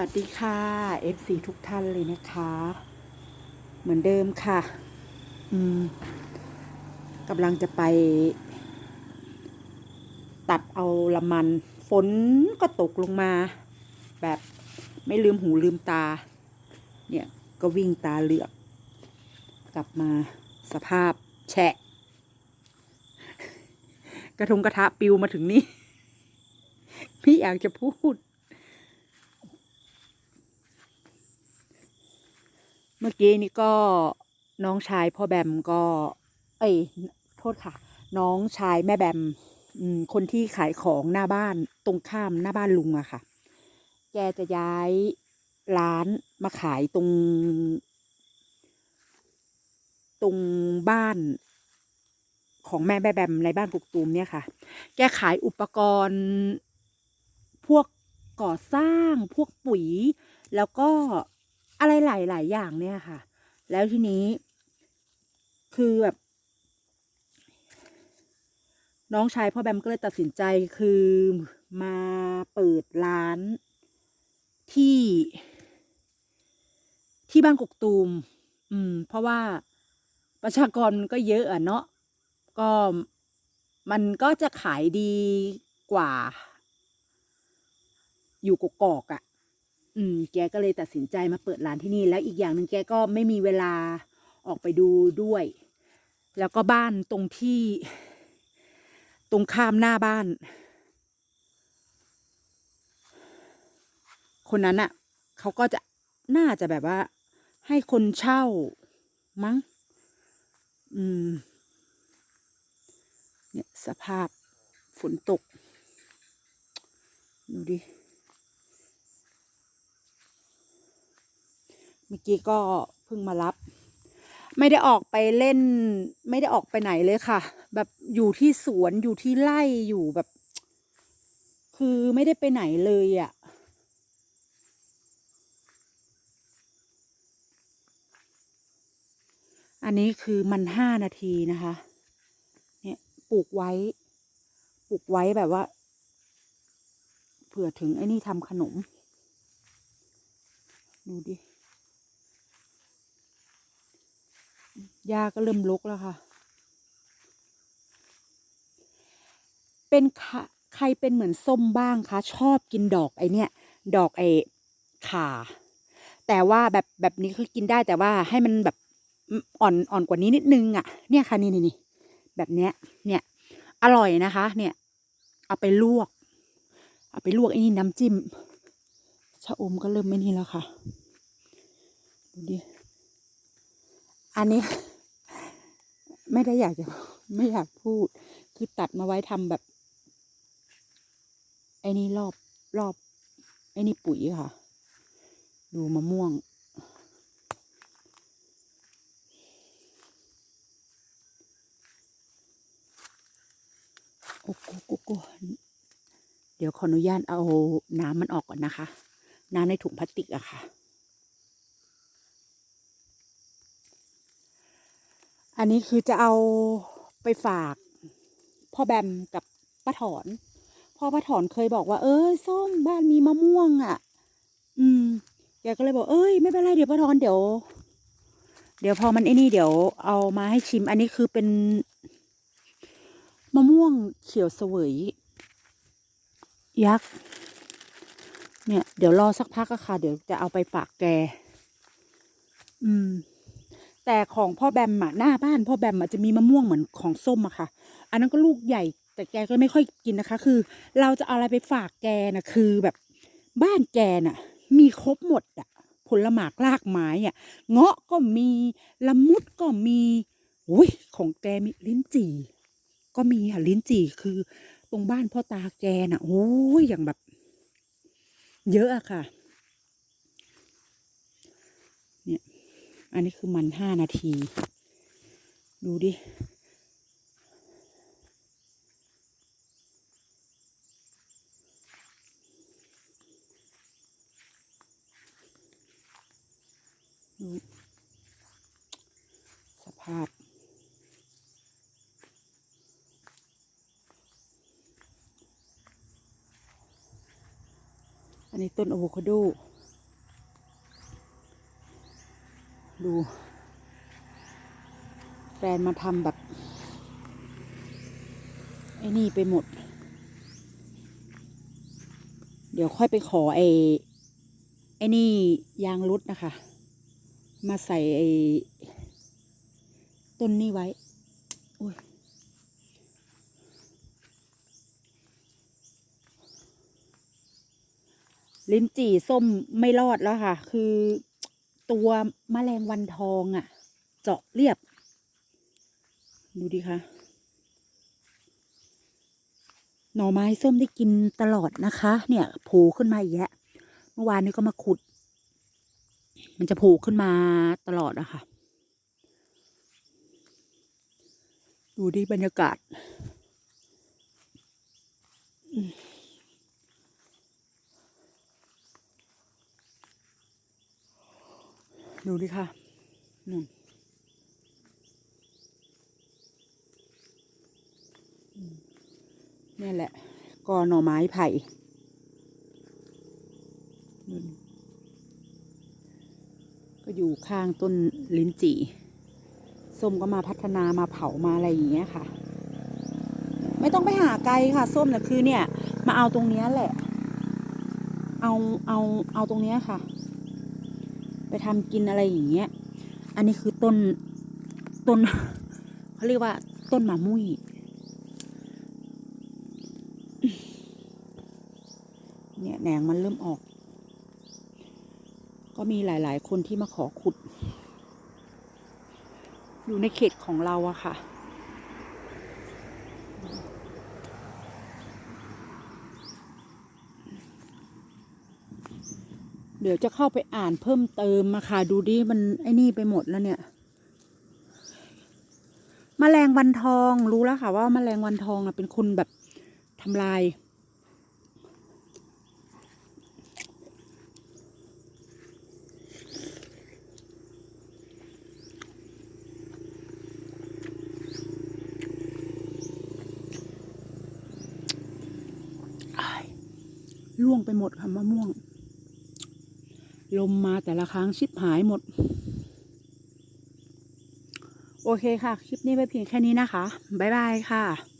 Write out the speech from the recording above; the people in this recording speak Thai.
วัสดีค่ะ FC ทุกท่านเลยนะคะ เหมือนเดิมค่ะ อืมกำลังจะไป ตัดเอาละมัน ฝนก็ตกลงมา แบบไม่ลืมหูลืมตา เนี่ยก็วิ่งตาเหลือก กลับมาสภาพแฉะ กระทงกระทะปิวมาถึงนี่ไม่อยากจะพูด มื่อกี้นี่ก็น้องชายพ่อแบมก็ เอ้ยโทษค่ะ น้องชายแม่แบมคนที่ขายของหน้าบ้านตรงข้ามหน้าบ้านลุงอะค่ะ แกจะย้ายร้านมาขายตรง ตรงบ้านของแม่แม่แบมในบ้านกุกตูมเนี่ยค่ะ แกขายอุปกรณ์ พวกก่อสร้างพวกปุ๋ย แล้วก็ อะไรหลาย ๆ อย่างเนี่ยค่ะ แล้วทีนี้ คือแบบ น้องชายพ่อแบมก็เลยตัดสินใจคือมาเปิดร้านที่ที่บ้านกกตูม อืม เพราะว่าประชากรมันก็เยอะอะเนาะ ก็มันก็จะขายดีกว่า อยู่กกอกอะ่ะ อืม แกก็เลยตัดสินใจมาเปิดร้านที่นี่ แล้วอีกอย่างหนึ่งแกก็ไม่มีเวลาออกไปดูด้วย แล้วก็บ้านตรงที่ ตรงข้ามหน้าบ้าน คนนั้นอะ่ะเขาก็จะน่าจะแบบว่า ให้คนเช่ามั้ง อืม เนี่ยสภาพฝนตก ดูดิ มื่อกี้ก็เพิ่งมารับ ไม่ได้ออกไปเล่น ไม่ได้ออกไปไหนเลยค่ะ แบบอยู่ที่สวนอยู่ที่ไร่อยู่แบบ คือไม่ได้ไปไหนเลยอะ่ะอันนี้คือมันห้านาทีนะคะ เนี่ยปลูกไว้ ปลูกไว้แบบว่า เผื่อถึงไอ้นี่ทำขนม ดูดิ หญ้าก็เริ่มรกแล้วค่ะ เป็นค่ะใครเป็นเหมือนส้มบ้างคะชอบกินดอกไอเนี่ย ดอกไอขาแต่ว่าแบบแบบนี้คือกินได้แต่ว่าให้มันแบบอ่อนอ่อนกว่านี้นิดนึงอะ่ะ เนี่ยค่ะนี่นี่นี่แบบเนี้ย เนี่ย อร่อยนะคะ เนี่ย เอาไปลวก เอาไปลวกไอ้นี่น้ำจิ้มชะอมก็เริ่มไม่นี่แล้วค่ะ ดูดิ อันนี้ ไม่ได้อยากจะไม่อยากพูด คือตัดมาไว้ทำแบบ ไอ้นี่รอบรอบ ไอ้นี่ปุ๋ยค่ะ ดูมะม่วง โอ้โหโอ้โเดี๋ยวขออนุญาตเอาน้ำมันออกก่อนนะคะ น้ำในถุงพลาสติกอะค่ะ อันนี้คือจะเอาไปฝาก พ่อแบมกับป้าถอน พ่อป้าถอนเคยบอกว่า เอ้ยส้มบ้านมีมะม่วงอะ่ะ อืมแกก็เลยบอกเอ้ยไม่เป็นไรเดี๋ยวป้าถอนเดี๋ยว เดี๋ยวพอมันไอ้นี่เดี๋ยวเอามาให้ชิม อันนี้คือเป็นมะม่วงเขียวเสวยยักษ์เนี่ย เดี๋ยวรอสักพักอะค่ะ เดี๋ยวจะเอาไปฝากแก อืม แต่ของพ่อแบมอะหน้าบ้านพ่อแบมอะจะมีมะม่วงเหมือนของส้มอะค่ะ อันนั้นก็ลูกใหญ่แต่แกก็ไม่ค่อยกินนะคะ คือ เราจะเอาอะไรไปฝากแกนะคือแบบบ้านแกน่ะ มีครบหมดอะผลหมากรากไม้อะเงาะก็มีละมุดก็มีอุ้ยของแกมีลิ้นจี่ ก็มีค่ะลิ้นจี่คือ ตรงบ้านพ่อตาแกน่ะโอ้ยอย่างแบบ เยอะอะค่ะ เนี่ย อันนี้คือมันห้านาที ดูดิ ดูสภาพอันนี้ต้นอะโวคาโด ดู แฟนมาทำแบบ ไอ้นี่ไปหมด เดี๋ยวค่อยไปขอไอ้ไอ้นี่ยางรถนะคะ มาใส่ไอ้ต้นนี้ไว้โอ้ยลิ้นจี่ส้มไม่รอดแล้วค่ะ คือ ตัวมแมลงวันทองอะ่ะ เจาะเรียบ ดูดิคะหน่อไม้ส้มได้กินตลอดนะคะ เนี่ยโผล่ขึ้นมาอีกแล้วเมื่อวานนี้ก็มาขุด มันจะโผล่ขึ้นมาตลอดอะค่ะ ดูดิบรรยากาศ อืม ดูดิค่ะนู่นนี่แหละกอหน่อไม้ไผ่ก็อยู่ข้างต้นลิ้นจี่ส้มก็มาพัฒนามาเผามาอะไรอย่างเงี้ยค่ะ ไม่ต้องไปหาไกลค่ะ ส้มนะคือเนี่ย มาเอาตรงเนี้ยแหละ เอาเอาเอาตรงเนี้ยค่ะ ทำกินอะไรอย่างเงี้ย อันนี้คือต้นต้นเขาเรียกว่าต้นหมามุ้ยเนี่ยแหนงมันเริ่มออก ก็มีหลาย ๆ คนที่มาขอขุด อยู่ในเขตของเราอะค่ะ เดี๋ยวจะเข้าไปอ่านเพิ่มเติมมาค่ะดูดิมันไอ้นี่ไปหมดแล้วเนี่ยแมลงวันทองรู้แล้วค่ะ ว่าแมลงวันทองอะเป็นคนแบบทำลาย ล่วงไปหมดค่ะมะม่วง ลมมาแต่ละครั้งชิบหายหมด โอเคค่ะ คลิปนี้ไปเพียงแค่นี้นะคะ บ๊ายบายค่ะ